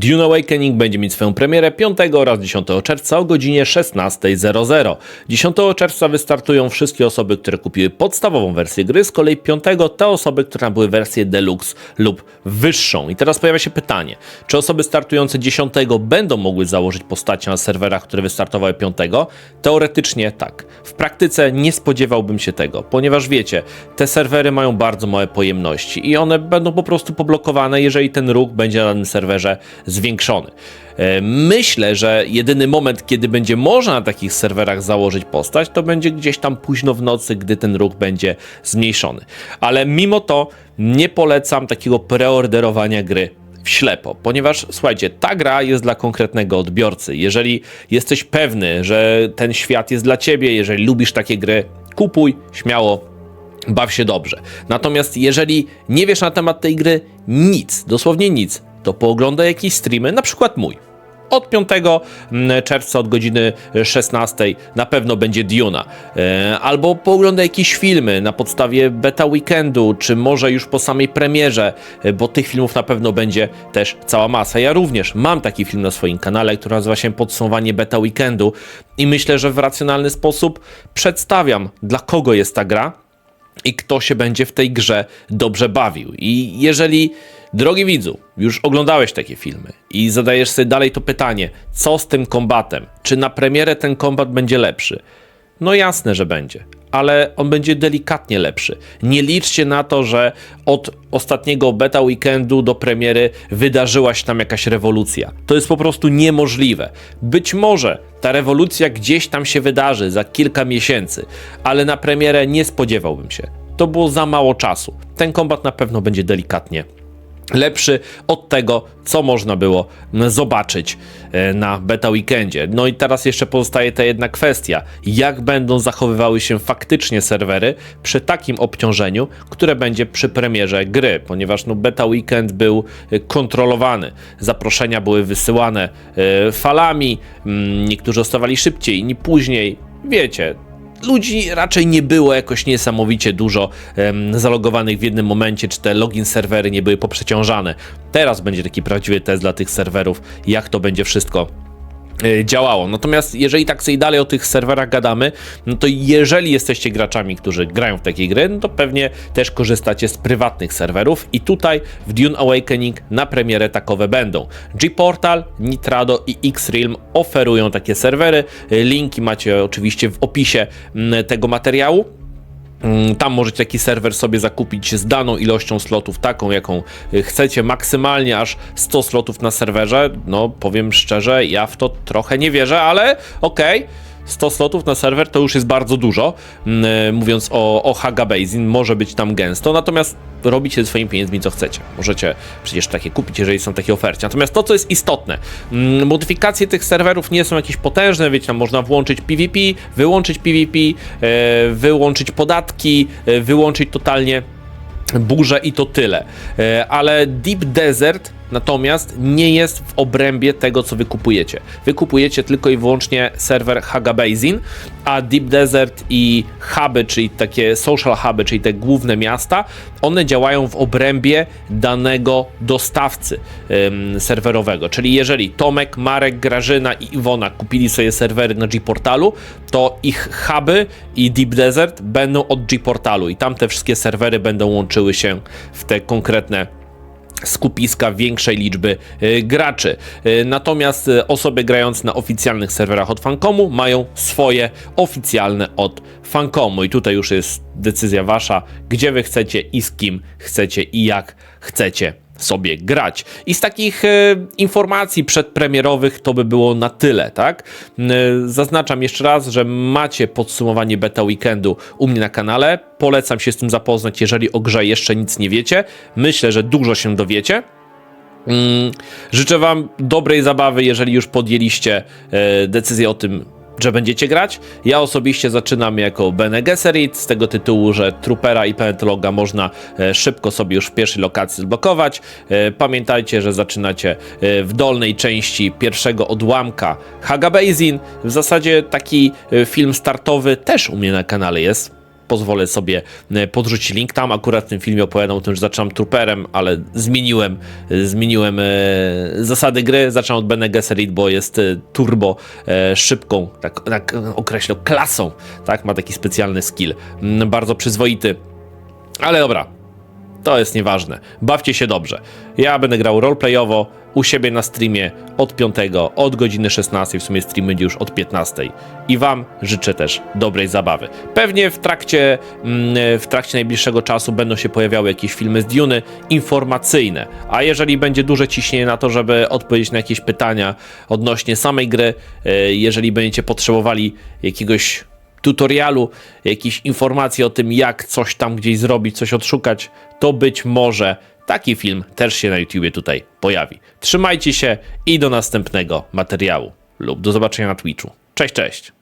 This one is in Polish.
Dune Awakening będzie mieć swoją premierę 5 oraz 10 czerwca o godzinie 16.00. 10 czerwca wystartują wszystkie osoby, które kupiły podstawową wersję gry, z kolei 5 te osoby, które nabyły wersję deluxe lub wyższą. I teraz pojawia się pytanie, czy osoby startujące 10 będą mogły założyć postacie na serwerach, które wystartowały 5? Teoretycznie tak. W praktyce nie spodziewałbym się tego, ponieważ wiecie, te serwery mają bardzo małe pojemności i one będą po prostu poblokowane, jeżeli ten ruch będzie na danym serwerze zwiększony. E, Myślę, że jedyny moment, kiedy będzie można na takich serwerach założyć postać, to będzie gdzieś tam późno w nocy, gdy ten ruch będzie zmniejszony. Ale mimo to nie polecam takiego preorderowania gry w ślepo, ponieważ słuchajcie, ta gra jest dla konkretnego odbiorcy. Jeżeli jesteś pewny, że ten świat jest dla ciebie, jeżeli lubisz takie gry, kupuj śmiało, baw się dobrze. Natomiast jeżeli nie wiesz na temat tej gry nic, dosłownie nic, to pooglądaj jakieś streamy, na przykład mój. Od 5 mm, czerwca od godziny 16 na pewno będzie Duna. E, Albo pooglądaj jakieś filmy na podstawie beta weekendu, czy może już po samej premierze, e, bo tych filmów na pewno będzie też cała masa. Ja również mam taki film na swoim kanale, który nazywa się Podsumowanie beta weekendu i myślę, że w racjonalny sposób przedstawiam dla kogo jest ta gra, i kto się będzie w tej grze dobrze bawił. I jeżeli, drogi widzu, już oglądałeś takie filmy i zadajesz sobie dalej to pytanie, co z tym kombatem? Czy na premierę ten kombat będzie lepszy? No jasne, że będzie, ale on będzie delikatnie lepszy. Nie liczcie na to, że od ostatniego beta weekendu do premiery wydarzyła się tam jakaś rewolucja. To jest po prostu niemożliwe. Być może ta rewolucja gdzieś tam się wydarzy za kilka miesięcy, ale na premierę nie spodziewałbym się. To było za mało czasu. Ten kombat na pewno będzie delikatnie lepszy od tego, co można było zobaczyć e, na beta weekendzie. No i teraz jeszcze pozostaje ta jedna kwestia, jak będą zachowywały się faktycznie serwery przy takim obciążeniu, które będzie przy premierze gry, ponieważ no beta weekend był e, kontrolowany. Zaproszenia były wysyłane e, falami, mm, niektórzy ostawali szybciej, inni później. Wiecie, ludzi raczej nie było jakoś niesamowicie dużo zalogowanych w jednym momencie, czy te login serwery nie były poprzeciążane. Teraz będzie taki prawdziwy test dla tych serwerów, jak to będzie wszystko działało. Natomiast jeżeli tak sobie dalej o tych serwerach gadamy, no to jeżeli jesteście graczami, którzy grają w takie gry, no to pewnie też korzystacie z prywatnych serwerów i tutaj w Dune Awakening na premierę takowe będą. G-Portal, Nitrado i X-Realm oferują takie serwery. E, Linki macie oczywiście w opisie mm, tego materiału. Mm, Tam możecie taki serwer sobie zakupić z daną ilością slotów, taką jaką y, chcecie, maksymalnie aż 100 slotów na serwerze. No, powiem szczerze, ja w to trochę nie wierzę, ale okej. 100 slotów na serwer to już jest bardzo dużo, mm, y, mówiąc o, o Haga Basin, może być tam gęsto, natomiast robicie swoimi pieniędzmi co chcecie. Możecie przecież takie kupić, jeżeli są takie oferty. Natomiast to, co jest istotne, mm, modyfikacje tych serwerów nie są jakieś potężne, wiecie, tam można włączyć PvP, wyłączyć PvP, e, wyłączyć podatki, e, wyłączyć totalnie burzę i to tyle. E, Ale Deep Desert natomiast nie jest w obrębie tego, co wy kupujecie. Wy kupujecie tylko i wyłącznie serwer Haga Basin, a Deep Desert i huby, czyli takie social huby, czyli te główne miasta, one działają w obrębie danego dostawcy ym, serwerowego. Czyli jeżeli Tomek, Marek, Grażyna i Iwona kupili sobie serwery na G-Portalu, to ich huby i Deep Desert będą od G-Portalu i tam te wszystkie serwery będą łączyły się w te konkretne skupiska większej liczby y, graczy. Y, Natomiast y, osoby grające na oficjalnych serwerach od Fancomu mają swoje oficjalne od Fancomu i tutaj już jest decyzja wasza, gdzie wy chcecie i z kim chcecie i jak chcecie sobie grać. I z takich e, informacji przedpremierowych to by było na tyle, tak? E, zaznaczam jeszcze raz, że macie podsumowanie beta weekendu u mnie na kanale. Polecam się z tym zapoznać, jeżeli o grze jeszcze nic nie wiecie. Myślę, że dużo się dowiecie. Mm, Życzę Wam dobrej zabawy, jeżeli już podjęliście e, decyzję o tym, że będziecie grać. Ja osobiście zaczynam jako Bene Gesserit z tego tytułu, że Troopera i Penetologa można e, szybko sobie już w pierwszej lokacji zblokować. E, Pamiętajcie, że zaczynacie e, w dolnej części pierwszego odłamka Haga Basin. W zasadzie taki film startowy też u mnie na kanale jest. Pozwolę sobie e, podrzucić link tam. Akurat w tym filmie opowiadam o tym, że zacząłem Trooperem, ale zmieniłem, e, zmieniłem e, zasady gry. Zacząłem od Bene Gesserit, bo jest turbo szybką, tak, tak określę, klasą. Tak, ma taki specjalny skill. Mm, Bardzo przyzwoity. Ale dobra, to jest nieważne. Bawcie się dobrze. Ja będę grał roleplayowo u siebie na streamie od 5, od godziny 16, w sumie stream będzie już od 15. I Wam życzę też dobrej zabawy. Pewnie w trakcie, mm, w trakcie najbliższego czasu będą się pojawiały jakieś filmy z Duny informacyjne. A jeżeli będzie duże ciśnienie na to, żeby odpowiedzieć na jakieś pytania odnośnie samej gry, e, jeżeli będziecie potrzebowali jakiegoś tutorialu, jakiejś informacji o tym, jak coś tam gdzieś zrobić, coś odszukać, to być może taki film też się na YouTubie tutaj pojawi. Trzymajcie się i do następnego materiału lub do zobaczenia na Twitchu. Cześć, cześć!